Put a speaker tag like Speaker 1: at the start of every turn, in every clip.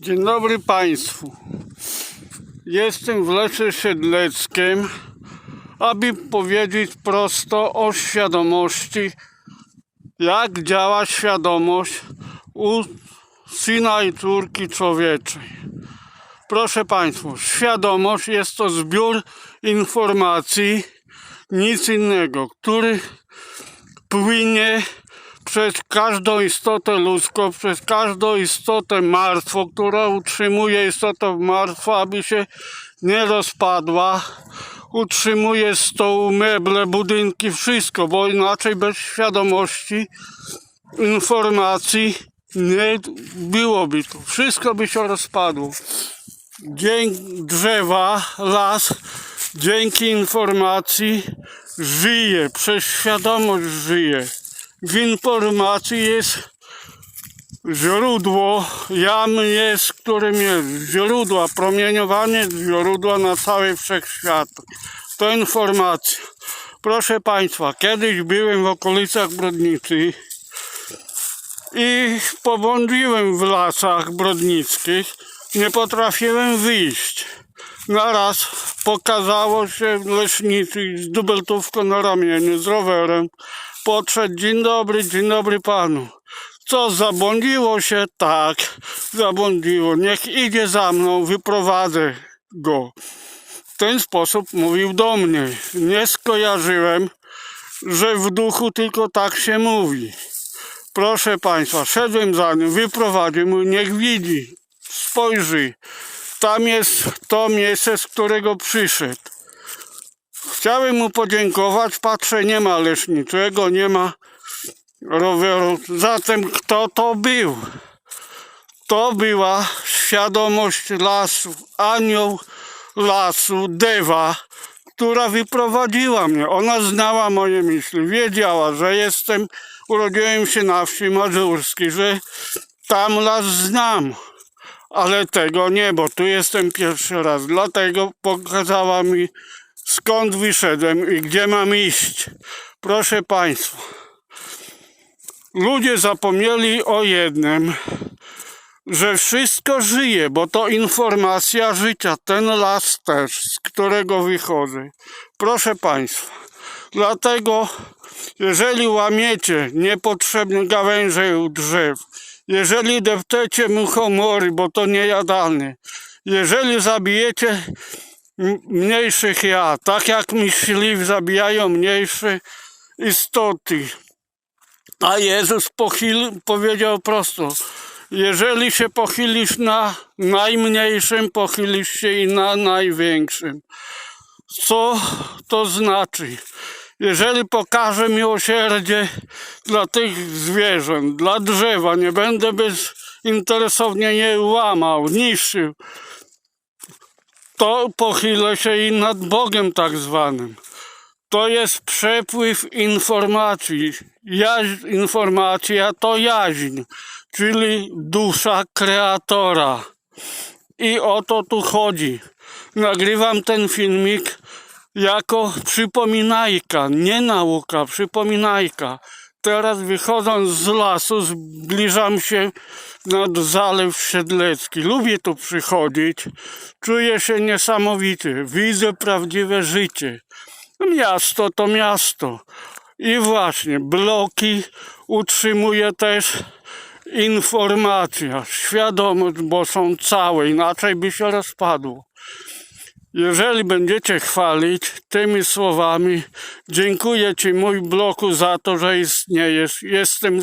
Speaker 1: Dzień dobry Państwu. Jestem w Lesie Siedleckim, aby powiedzieć prosto o świadomości, jak działa świadomość u syna i córki człowieczej. Proszę Państwa, świadomość jest to zbiór informacji, nic innego, który płynie przez każdą istotę ludzką, przez każdą istotę martwą, która utrzymuje istotę martwą, aby się nie rozpadła. Utrzymuje stoł, meble, budynki, wszystko, bo inaczej bez świadomości, informacji nie byłoby tu. Wszystko by się rozpadło. Dzięki drzewa, las, dzięki informacji żyje, przez świadomość żyje. W informacji jest źródło, jam jest, którym jest źródła, promieniowanie źródła na cały wszechświat. To informacja. Proszę Państwa, kiedyś byłem w okolicach Brodnicy i pobłądziłem w lasach brodnickich. Nie potrafiłem wyjść. Naraz pokazało się leśniczy z dubeltówką na ramieniu, z rowerem. Podszedł, dzień dobry, dzień dobry panu. Co, zabłądziło się? Tak, zabłądziło. Niech idzie za mną, wyprowadzę go. W ten sposób mówił do mnie. Nie skojarzyłem, że w duchu tylko tak się mówi. Proszę Państwa, szedłem za nim, wyprowadził niech widzi, spojrzy. Tam jest to miejsce, z którego przyszedł. Chciałem mu podziękować, patrzę, nie ma leśniczego, nie ma roweru. Zatem kto to był? To była świadomość lasu, anioł lasu, dewa, która wyprowadziła mnie. Ona znała moje myśli, wiedziała, że jestem, urodziłem się na wsi Mazurskiej, że tam las znam, ale tego nie, bo tu jestem pierwszy raz. Dlatego pokazała mi, skąd wyszedłem i gdzie mam iść. Proszę Państwa, ludzie zapomnieli o jednym, że wszystko żyje, bo to informacja życia, ten las też, z którego wychodzę. Proszę Państwa, dlatego jeżeli łamiecie niepotrzebne gałęzie u drzew, jeżeli depczecie muchomory, bo to niejadalne, jeżeli zabijecie mniejszych ja, tak jak myśliwi zabijają mniejsze istoty, a Jezus pochyl, powiedział prosto, jeżeli się pochylisz na najmniejszym, pochylisz się i na największym. Co to znaczy? Jeżeli pokażę miłosierdzie dla tych zwierząt, dla drzewa, nie będę bezinteresownie je łamał, niszczył, to pochylę się i nad Bogiem tak zwanym. To jest przepływ informacji. Jaźń, informacja to jaźń, czyli dusza kreatora. I o to tu chodzi. Nagrywam ten filmik jako przypominajka, nie nauka, przypominajka. Teraz wychodząc z lasu, zbliżam się nad Zalew Siedlecki. Lubię tu przychodzić, czuję się niesamowicie, widzę prawdziwe życie. Miasto to miasto. I właśnie, bloki utrzymuje też informacja, świadomość, bo są całe, inaczej by się rozpadło. Jeżeli będziecie chwalić tymi słowami, dziękuję Ci mój bloku za to, że istniejesz. Jestem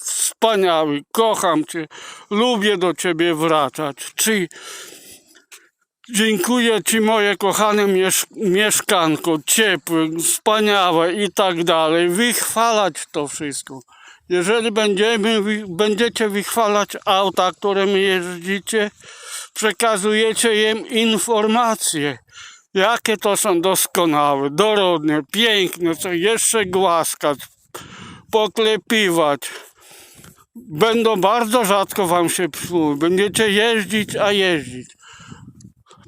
Speaker 1: wspaniały, kocham Cię, lubię do Ciebie wracać. Czy dziękuję Ci moje kochane miesz- mieszkanko, ciepłe, wspaniałe i tak dalej. Wychwalać to wszystko. Jeżeli będziemy, będziecie wychwalać auta, którymi jeździcie, przekazujecie im informacje, jakie to są doskonałe, dorodne, piękne, co jeszcze głaskać, poklepywać. Będą bardzo rzadko wam się psuły. Będziecie jeździć, a jeździć.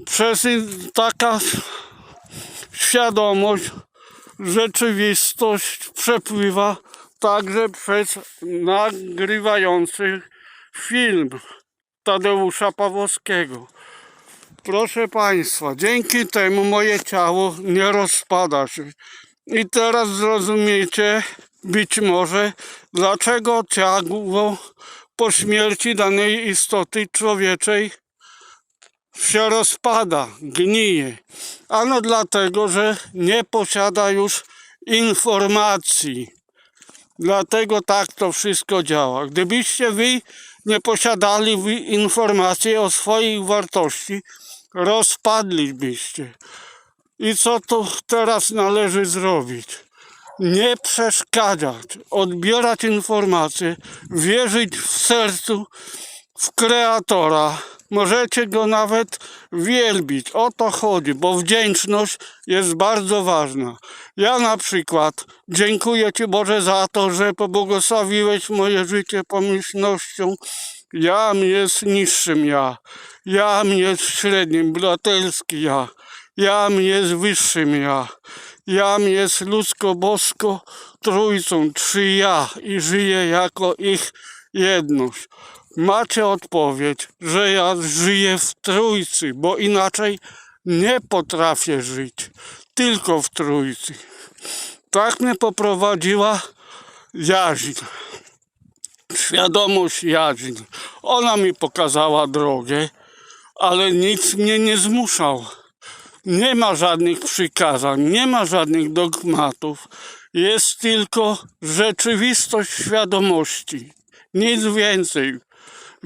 Speaker 1: Przez taka świadomość, rzeczywistość przepływa także przez nagrywających film. Tadeusza Pawłowskiego. Proszę Państwa, dzięki temu moje ciało nie rozpada się. I teraz zrozumiecie być może, dlaczego ciało po śmierci danej istoty człowieczej się rozpada, gnije. Ano dlatego, że nie posiada już informacji. Dlatego tak to wszystko działa. Gdybyście wy nie posiadali informacji o swojej wartości, rozpadlibyście. I co to teraz należy zrobić? Nie przeszkadzać, odbierać informacje, wierzyć w sercu w kreatora. Możecie go nawet wielbić. O to chodzi, bo wdzięczność jest bardzo ważna. Ja na przykład dziękuję Ci Boże za to, że pobłogosławiłeś moje życie pomyślnością. Jam jest niższym ja. Jam jest średnim, braterski ja. Jam jest wyższym ja. Jam jest ludzko-bosko trójcą, trzy ja i żyję jako ich jedność. Macie odpowiedź, że ja żyję w trójcy, bo inaczej nie potrafię żyć. Tylko w trójcy. Tak mnie poprowadziła jaźń. Świadomość jaźń. Ona mi pokazała drogę, ale nic mnie nie zmuszał. Nie ma żadnych przykazań, nie ma żadnych dogmatów. Jest tylko rzeczywistość świadomości. Nic więcej.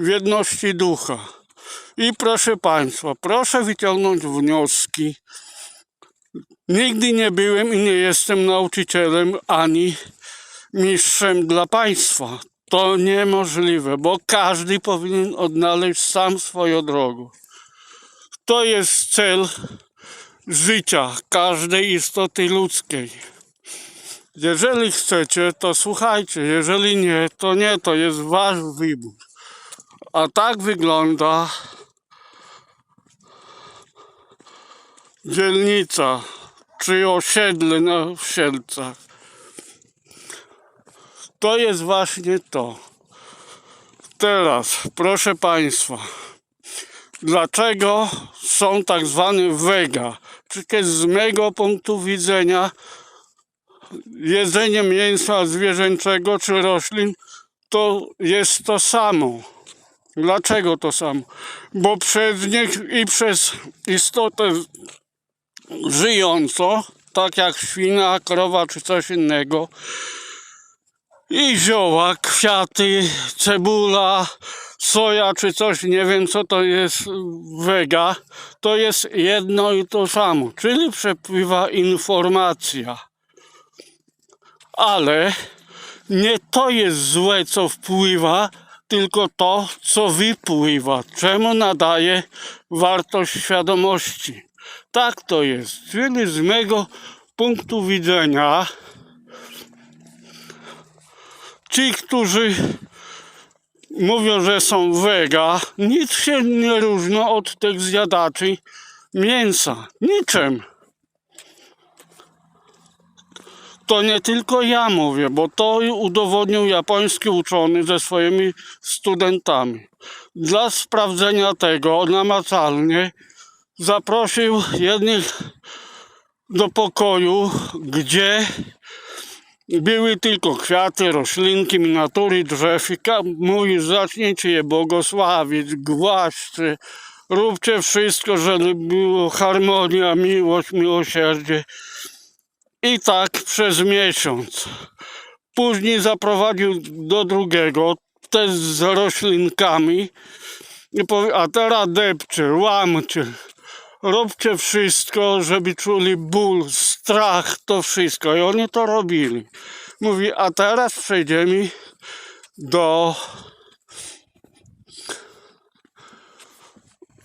Speaker 1: W jedności ducha. I proszę Państwa, proszę wyciągnąć wnioski. Nigdy nie byłem i nie jestem nauczycielem ani mistrzem dla Państwa. To niemożliwe, bo każdy powinien odnaleźć sam swoją drogę. To jest cel życia każdej istoty ludzkiej. Jeżeli chcecie, to słuchajcie, jeżeli nie, to nie, to jest wasz wybór. A tak wygląda dzielnica czy osiedle na Sielcach. To jest właśnie to. Teraz, proszę Państwa, dlaczego są tak zwane wega? Przecież z mego punktu widzenia jedzenie mięsa zwierzęczego czy roślin to jest to samo. Dlaczego to samo? Bo przez nich i przez istotę żyjącą, tak jak świnia, krowa czy coś innego, i zioła, kwiaty, cebula, soja czy coś, nie wiem co to jest wega, to jest jedno i to samo, czyli przepływa informacja. Ale nie to jest złe, co wpływa, tylko to, co wypływa, czemu nadaje wartość świadomości. Tak to jest. Czyli z mego punktu widzenia, ci, którzy mówią, że są wega, nic się nie różnią od tych zjadaczy mięsa. Niczym. To nie tylko ja mówię, bo to udowodnił japoński uczony ze swoimi studentami. Dla sprawdzenia tego namacalnie zaprosił jednych do pokoju, gdzie były tylko kwiaty, roślinki, miniatury, drzew i mówi, zacznijcie je błogosławić, głaszcie, róbcie wszystko, żeby było harmonia, miłość, miłosierdzie. I tak przez miesiąc. Później zaprowadził do drugiego, też z roślinkami. A teraz depcie, łamcie. Róbcie wszystko, żeby czuli ból, strach, to wszystko. I oni to robili. Mówi, a teraz przejdziemy do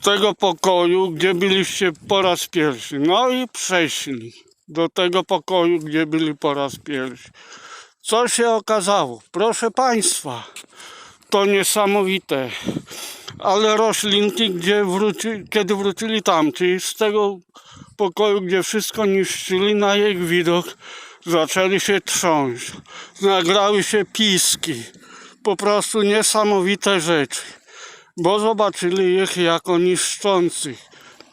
Speaker 1: tego pokoju, gdzie byliście po raz pierwszy. No i przeszli do tego pokoju, gdzie byli po raz pierwszy. Co się okazało? Proszę Państwa, to niesamowite. Ale roślinki, gdzie wróci, kiedy wrócili tamci, z tego pokoju, gdzie wszystko niszczyli, na ich widok zaczęli się trząść. Nagrały się piski. Po prostu niesamowite rzeczy. bo zobaczyli ich jako niszczących.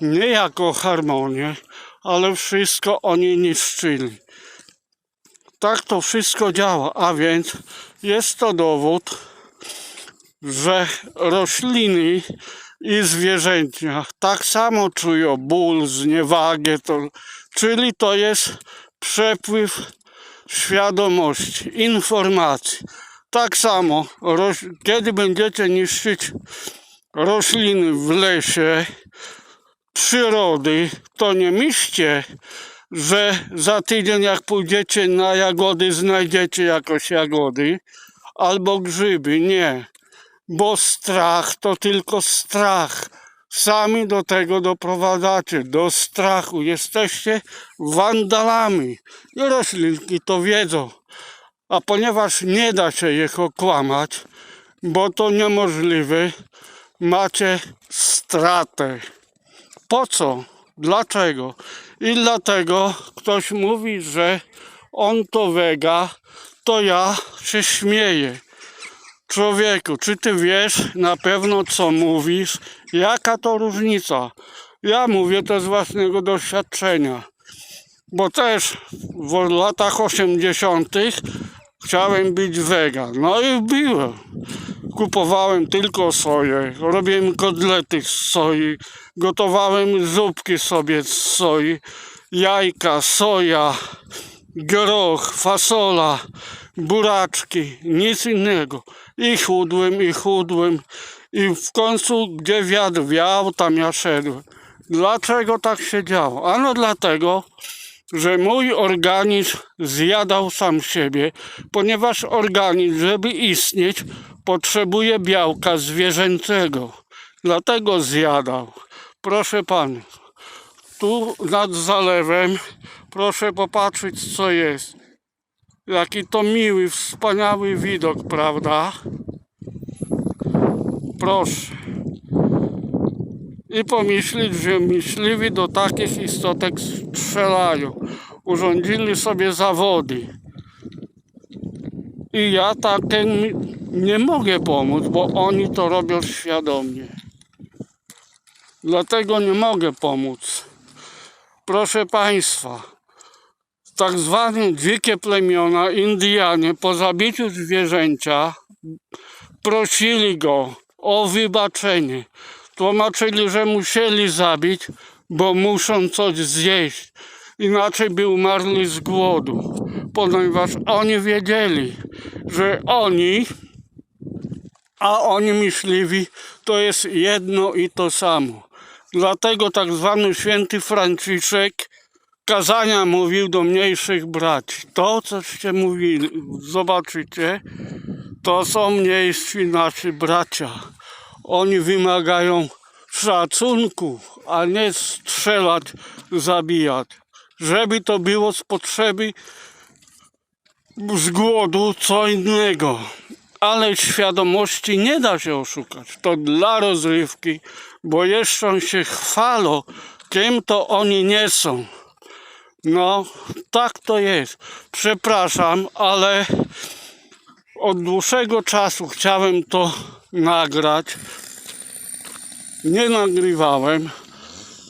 Speaker 1: Nie jako harmonię, ale wszystko oni niszczyli. Tak to wszystko działa, a więc jest to dowód, że rośliny i zwierzęcia tak samo czują ból, zniewagę, to, czyli to jest przepływ świadomości, informacji. Tak samo, roś, kiedy będziecie niszczyć rośliny w lesie, przyrody, to nie myślcie, że za tydzień jak pójdziecie na jagody, znajdziecie jakoś jagody albo grzyby. Nie, bo strach to tylko strach. Sami do tego doprowadzacie, do strachu. Jesteście wandalami. I roślinki to wiedzą. A ponieważ nie da się ich okłamać, bo to niemożliwe, macie stratę. Po co? Dlaczego? I dlatego ktoś mówi, że on to wega, to ja się śmieję. Człowieku, czy ty wiesz na pewno co mówisz? Jaka to różnica? Ja mówię to z własnego doświadczenia. Bo też w latach 80. chciałem być wegan. No i byłem. Kupowałem tylko soję, robiłem kotlety z soi, gotowałem zupki sobie z soi, jajka, soja, groch, fasola, buraczki, nic innego. I chudłem, i chudłem. I w końcu, gdzie wiatr wiał, tam ja szedłem. Dlaczego tak się działo? Ano dlatego, że mój organizm zjadał sam siebie, ponieważ organizm, żeby istnieć, potrzebuje białka zwierzęcego. Dlatego zjadał. Proszę pan, tu nad zalewem, proszę popatrzeć co jest. Jaki to miły, wspaniały widok, prawda? Proszę. I pomyśleć, że myśliwi do takich istotek strzelają. Urządzili sobie zawody. I ja takim nie mogę pomóc, bo oni to robią świadomie. Dlatego nie mogę pomóc. Proszę Państwa, tak zwane dzikie plemiona, Indianie, po zabiciu zwierzęcia prosili go o wybaczenie. Tłumaczyli, że musieli zabić, bo muszą coś zjeść. Inaczej by umarli z głodu. Ponieważ oni wiedzieli, że oni, a oni myśliwi, to jest jedno i to samo. Dlatego tak zwany święty Franciszek kazania mówił do mniejszych braci. To, coście mówili, zobaczycie, to są mniejsi nasi bracia. Oni wymagają szacunku, a nie strzelać, zabijać. Żeby to było z potrzeby, z głodu, co innego. Ale świadomości nie da się oszukać. To dla rozrywki, bo jeszcze się chwalą, kim to oni nie są. No, tak to jest. Przepraszam, ale od dłuższego czasu chciałem to nagrać. Nie nagrywałem,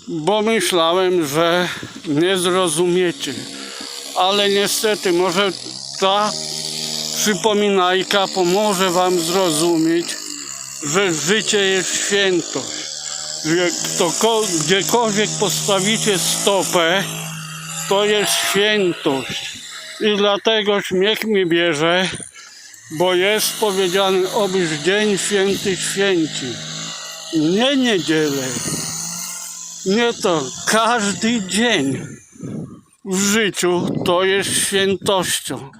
Speaker 1: bo myślałem, że nie zrozumiecie. Ale niestety, może ta przypominajka pomoże Wam zrozumieć, że życie jest świętość. Że gdziekolwiek postawicie stopę, to jest świętość. I dlatego śmiech mi bierze, bo jest powiedziane, obyś dzień święty święci. Nie niedzielę. Nie to. Każdy dzień w życiu to jest świętością.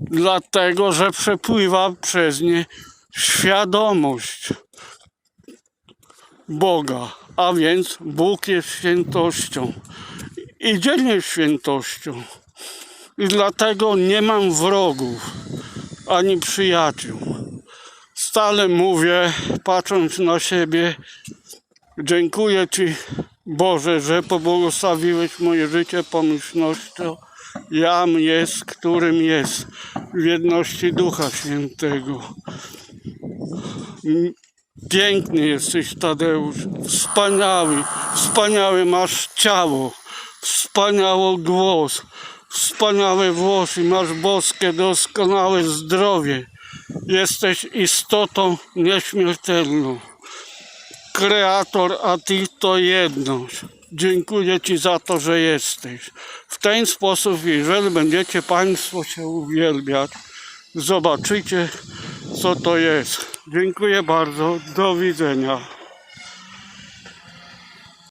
Speaker 1: Dlatego, że przepływa przez nie świadomość Boga. A więc Bóg jest świętością. I dzień jest świętością. I dlatego nie mam wrogów ani przyjaciół. Stale mówię, patrząc na siebie, dziękuję Ci Boże, że pobłogosławiłeś moje życie pomyślnością. Jam jest, którym jest, w jedności Ducha Świętego. Piękny jesteś, Tadeusz. Wspaniały. Wspaniały masz ciało. Wspaniały głos. Wspaniałe włosy. Masz boskie, doskonałe zdrowie. Jesteś istotą nieśmiertelną. Kreator, a Ty to jedność. Dziękuję Ci za to, że jesteś. W ten sposób, jeżeli będziecie Państwo się uwielbiać, zobaczycie, co to jest. Dziękuję bardzo. Do widzenia.